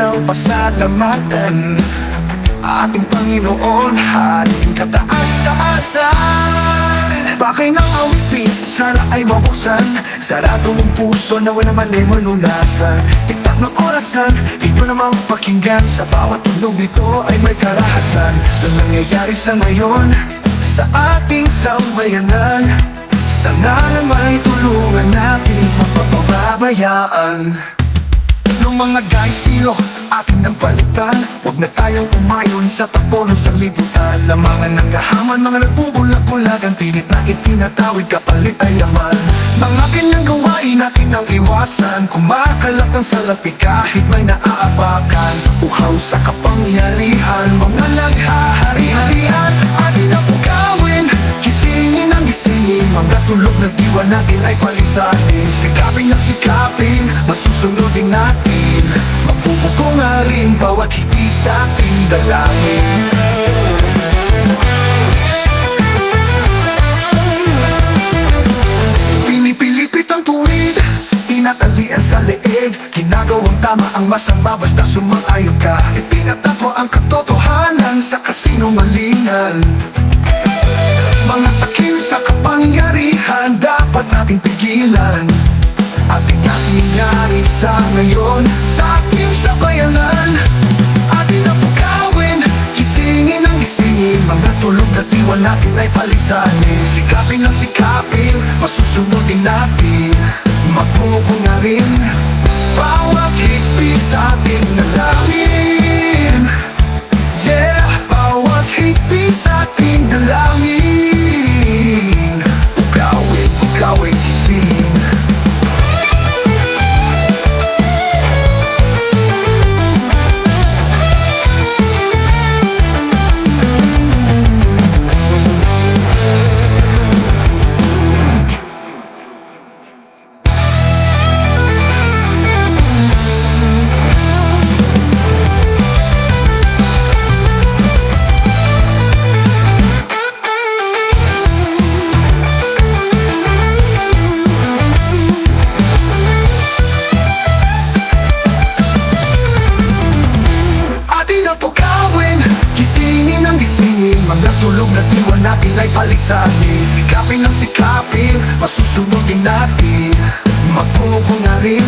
ng pasalamatan. Ating Panginoon, ating kataas-taasan. Bakay ng awitin, sana ay mabuksan? Sarado mong puso na wala man ay manunasan. Tiktak ng orasan, ito namang pakinggan. Sa bawat tunog nito ay may karahasan. Na nangyayari sa ngayon, sa ating sambayanan. Sana naman ay tulungan natin mapapabayaan Nung mga guys tilo ating nang palitan. Huwag na tayong umayon sa takbo ng sanlibutan. Lamangan ng gahaman, mga nagbubulag-bulag Ang pilit na itinatawid kapalit ay laman. Mga kanyang gawain akin ang iwasan. Kumakalap ng salapi kahit may naaapakan. Uhaw sa kapangyarihan Mga naghahari-harian Atin ang pugawin Gisingin ang gisingin. Mga tulog na diwa natin ay palisanin Sikapin ang sikapin Masusunodin natin Magbubuko nga rin Bawat hindi sa ating dalangin? Pinipilipit ang tuwid Tinatalian sa leeg. Ginagawang tama ang masama Basta sumang-ayon ka. Ipinatato ang katotohanan Sa kasinungalingan nangyayari sa ngayon? Sa ating sabayanan Ating napugawin Gisingin ang gisingin Mga tulog na diwa natin ay palisanin. Sikapin ang sikapin Masusunodin natin. Magpungo na rin Bawat higpit sa ating nalangin Yeah, bawat higpit sa ating diwa natin ay palisanin. Sikapin ang sikapin Masusunodin natin. Magpungo na rin